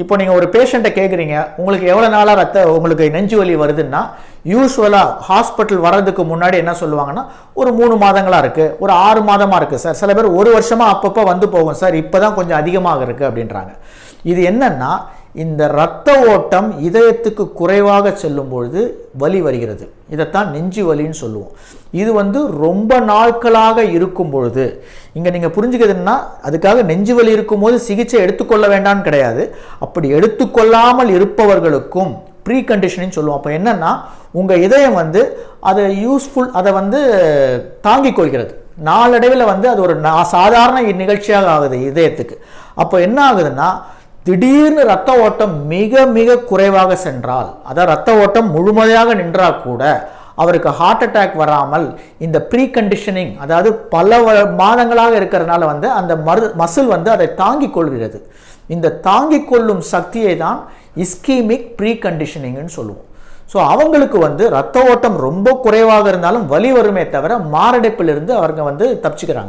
இப்போ நீங்கள் ஒரு பேஷண்ட்டை கேட்குறீங்க உங்களுக்கு எவ்வளோ நாளாக ரத்த உங்களுக்கு நெஞ்சு வலி வருதுன்னா யூஸ்வலாக ஹாஸ்பிட்டல் வர்றதுக்கு முன்னாடி என்ன சொல்லுவாங்கன்னா ஒரு மூணு மாதங்களாக இருக்குது ஒரு ஆறு மாதமாக இருக்குது சார் சில பேர் ஒரு வருஷமாக அப்பப்போ வந்து போகும் சார் இப்போ தான் கொஞ்சம் அதிகமாக இருக்குது அப்படின்றாங்க. இது என்னன்னா இந்த இரத்த ஓட்டம் இதயத்துக்கு குறைவாக செல்லும் பொழுது வலி வருகிறது. இதைத்தான் நெஞ்சு வலின்னு சொல்லுவோம். இது வந்து ரொம்ப நாட்களாக இருக்கும் பொழுது இங்கே நீங்கள் புரிஞ்சுக்கிறதுன்னா அதுக்காக நெஞ்சு வலி இருக்கும்போது சிகிச்சை எடுத்துக்கொள்ள வேண்டாம்னு கிடையாது. அப்படி எடுத்துக்கொள்ளாமல் இருப்பவர்களுக்கும் ப்ரீ கண்டிஷனிங் சொல்லுவோம். அப்போ என்னென்னா உங்கள் இதயம் வந்து அதை யூஸ்ஃபுல் அதை வந்து தாங்கிக் கொள்கிறது. நாளடைவில் வந்து அது ஒரு சாதாரண நிகழ்ச்சியாக ஆகுது இதயத்துக்கு. அப்போ என்ன ஆகுதுன்னா திடீர்னு ரத்த ஓட்டம் மிக மிக குறைவாக சென்றால் அதாவது ரத்த ஓட்டம் முழுமையாக நின்றால் கூட அவருக்கு ஹார்ட் அட்டாக் வராமல் இந்த ப்ரீ கண்டிஷனிங் அதாவது பல வ- மாதங்களாக இருக்கிறதுனால வந்து அந்த மரு மசில் வந்து அதை தாங்கிக் கொள்கிறது. இந்த தாங்கிக் கொள்ளும் சக்தியை தான் இஸ்கீமிக் ப்ரீ கண்டிஷனிங்னு சொல்லுவோம். ஸோ அவங்களுக்கு வந்து ரத்த ஓட்டம் ரொம்ப குறைவாக இருந்தாலும் வலி வருமே தவிர மாரடைப்பிலிருந்து அவங்க வந்து தப்பிச்சுக்கிறாங்க.